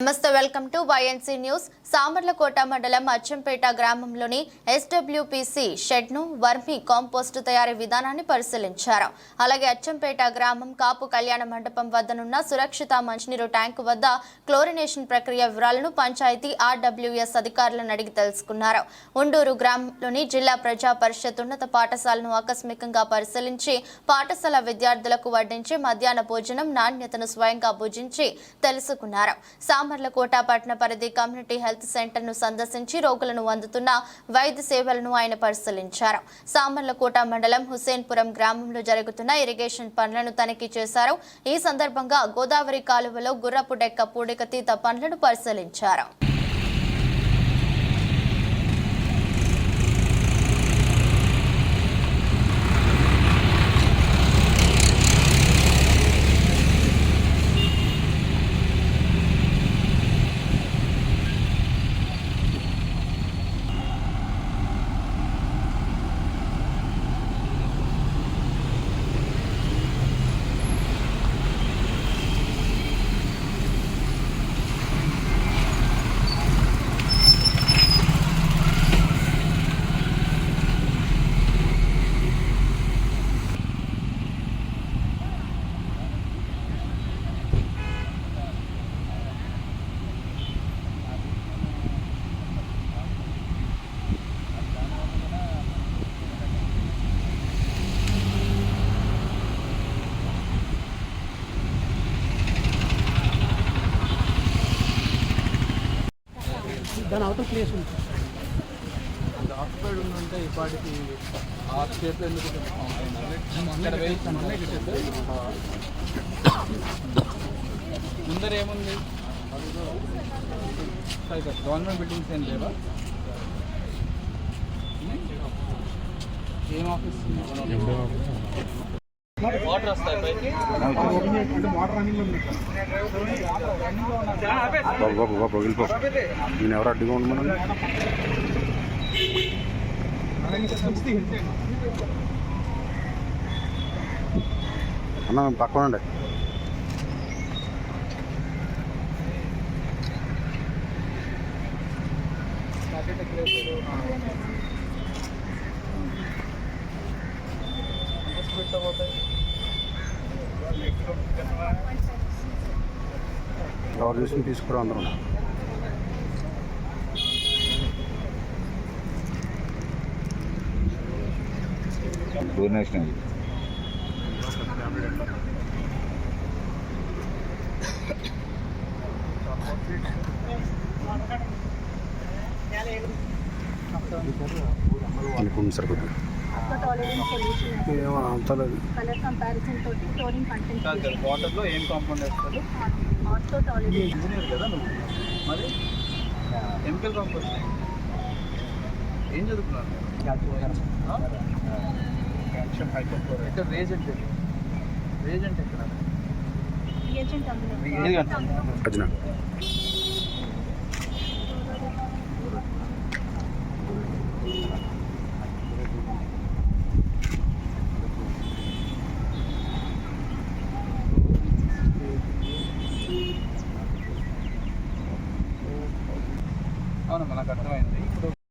నమస్తే welcome to YNC news Samarlakota మండలం అచ్చంపేట గ్రామంలోని ఎస్డబ్ల్యూపీసీ షెడ్ను వర్మి కాంపోస్టు తయారీ విధానాన్ని పరిశీలించారు. అలాగే అచ్చంపేట గ్రామం కాపు కళ్యాణ మండపం వద్దనున్న సురక్షిత మంచినీరు ట్యాంకు వద్ద క్లోరినేషన్ ప్రక్రియ వివరాలను పంచాయతీ ఆర్డబ్ల్యూఎస్ అధికారులను అడిగి తెలుసుకున్నారు. ఉండూరు గ్రామంలోని జిల్లా ప్రజా పరిషత్ ఉన్నత పాఠశాలను ఆకస్మికంగా పరిశీలించి పాఠశాల విద్యార్థులకు వడ్డించి మధ్యాహ్న భోజనం నాణ్యతను స్వయంగా భుజించి తెలుసుకున్నారు. సామర్లకోట పట్టణ పరిధి కమ్యూనిటీ హెల్త్ సెంటర్ను సందర్శించి రోగులను అందుతున్న వైద్య సేవలను ఆయన పరిశీలించారు. సామర్లకోట మండలం హుసేన్పురం గ్రామంలో జరుగుతున్న ఇరిగేషన్ పనులను తనిఖీ చేశారు. ఈ సందర్భంగా గోదావరి కాలువలో గుర్రపు డెక్క పూడికతీత పనులను పరిశీలించారు. దాని అవతల ప్లేస్ ఉంది. ఆక్యుపైడ్ ఉందంటే ఇప్పటికి పాటికి ఆ స్టేట్లో ఎందుకు అక్కడ వేయించాను ముందర ఏముంది? సరే సార్. గవర్నమెంట్ బిల్డింగ్స్ ఏం లేవా? ఏం ఆఫీస్? వాటర్ వస్తాయి పైకి. బాబు బాబు బాబు వెళ్ళిపో నేను ఎవరు అడ్డుగా ఉండమని అన్న మేము పక్కన ఉండే. Thank ఎవరు చూసి తీసుకురా అందరం. డొనేషన్ అనుకుంది సరిపోతుంది. అక్క టోలరిన్ సొల్యూషన్ కలర్ కంపారిజన్ తోటి క్లోరిన్ కంటెంట్ వాటర్లో ఏం కాంపౌండ్ వేస్తారు? ఆర్థో టోలరిన్ ఇంజనీర్ కదా మరి? కెమికల్ కాంపౌండ్ ఏం చదువుకున్నాను ఇక్కడ రేజెంట్ రేజెంట్ ఎక్కడ? రేజెంట్ అందులో. のもなかったわよね